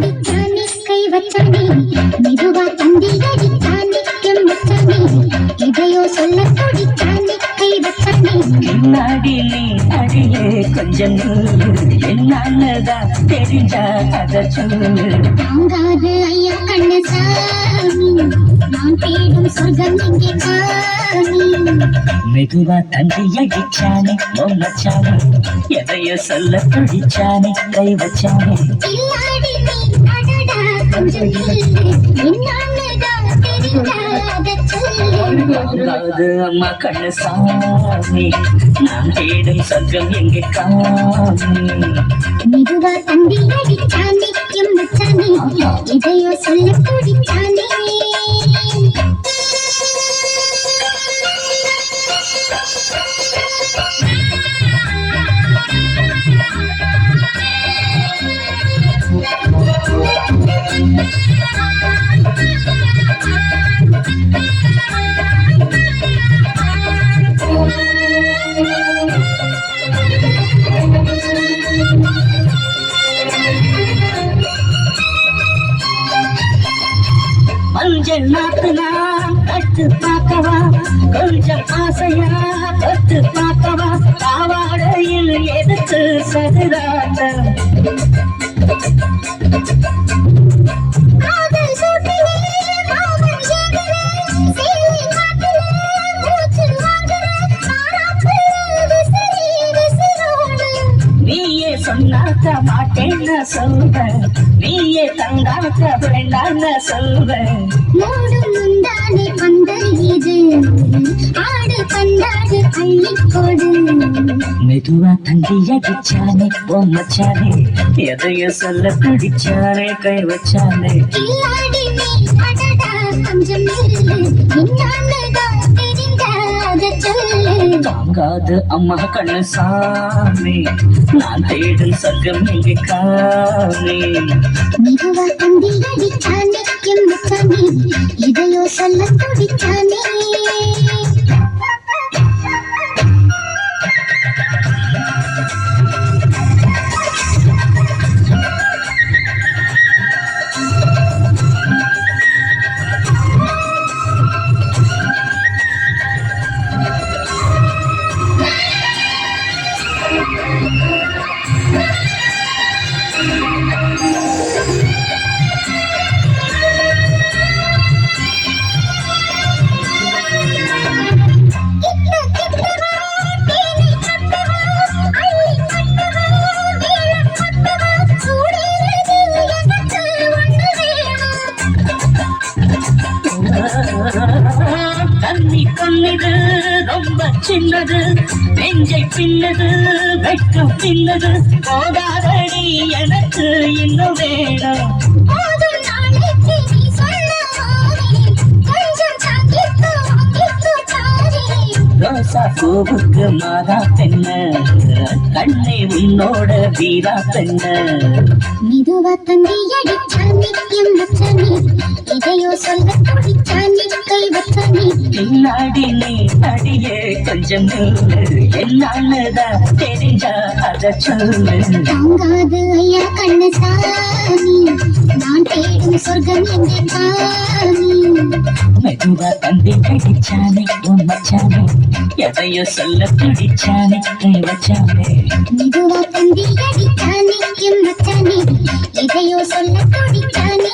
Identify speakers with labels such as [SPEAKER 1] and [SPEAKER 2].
[SPEAKER 1] துடிச்சானே கை வச்சானே மெதுவா தந்தி அடிச்சானே எம் வச்சானே எதையோ சொல்ல துடிச்சானே கை வச்சானே
[SPEAKER 2] பின்னாடி நீ அடியே கொஞ்சம் தெரிஞ்சா சொல்லு
[SPEAKER 1] தாங்காது ஐயா நான் தேடும் சொர்க்கம்
[SPEAKER 2] மெதுவா அடிச்சானே மச்சானே எதையோ சொல்ல துடிச்சானே கை வச்சானே. அது அம்மா கண்ணு சாமி நான் தேடும் சொர்க்கம் எங்கே காமி
[SPEAKER 1] மெதுவா தந்தி அடிச்சானே எம் வச்சானே எதையோ சொல்ல துடிச்சானே
[SPEAKER 2] மஞ்சள் நாத்துனா கட்டு பார்க்கவா? கொஞ்சம் ஆசையா தொட்டு பார்க்கவா? பாவாடையில் எடுத்து சதுராட்டம். சொன்னாக்க மாட்டேன்னு சொல்வேன். நீயே தந்தாக்க வேண்டான்னு சொல்வேன்.
[SPEAKER 1] மூடும் முந்தானை பந்தல் இது ஆடு பந்தாடு அள்ளிக்கொடு.
[SPEAKER 2] மெதுவா தந்தி அடிச்சானே ஓ மச்சானே எதையோ சொல்ல பிடிச்சானே கை வச்சானே.
[SPEAKER 1] கில்லாடி நீ அடடா கொஞ்சம் நில்லு
[SPEAKER 2] தாங்காது அம்மா கண்ணு சாமி நான் தேடும் சொர்க்கம் எங்கே காமி
[SPEAKER 1] மெதுவா தந்தி அடிச்சானே எம் மச்சானே எதையோ சொல்ல துடிச்சானே
[SPEAKER 2] தண்ணி கண்ணிது ரொம்ப சின்னது. நெஞ்சை பின்னது வெட்கம் பின்னது. போதாதடி எனக்கு இன்னும் வேணும். ரோசா பூவுக்கு மாறா பெண்ண. கண்ணே உன்னோட வீரா பெண்ண.
[SPEAKER 1] மெதுவா தந்தி அடிச்சானே வச்சானே. இதையோ சொல்ல துடிச்சானே கை வச்சானே.
[SPEAKER 2] பின்னாடி நீ அடியே கொஞ்சம் என்னாலதான் தெரிஞ்சா அத சொல்லு.
[SPEAKER 1] தாங்காது ஐயா கண்ணசாமி. நான் தேடும் சொர்க்கம் எங்கே காமி
[SPEAKER 2] அவ தந்தி பிடிச்சானே உன் மச்சானே. எதையோ சொல்ல பிடிச்சானே உன் மச்சானே.
[SPEAKER 1] இதுவா தந்தி அடிச்சானே என் மச்சானே. எதையோ சொல்ல பிடிச்சானே